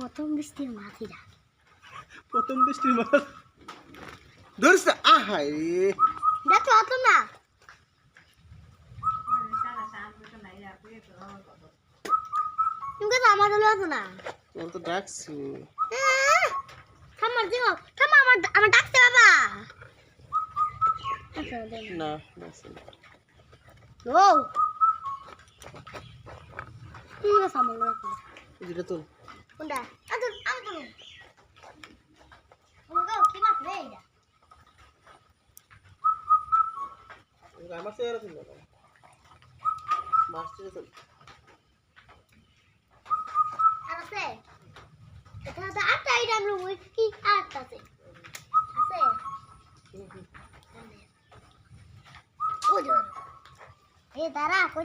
প্রথম বৃষ্টির মাথিরা প্রথম বৃষ্টির মাছ ধরিস আহাই দেখো অত না। তুমি তো আমার হলো অত না। তোর তো ডাকছি। থামার দিও থামা আমার আমার ডাকতে বাবা। না। ডাকছি না। ও। তুমি সামনে যেটা তোর কোনটা? আমি তো আমি তো ও গো কি মাছ রে এটা আমার চেহারা তুই না মাছ থেকে তোর আছে? এটা তো আটটা আইটেম রুম কি আটটা আছে? আছে? ও ধর এ দাঁড়া কই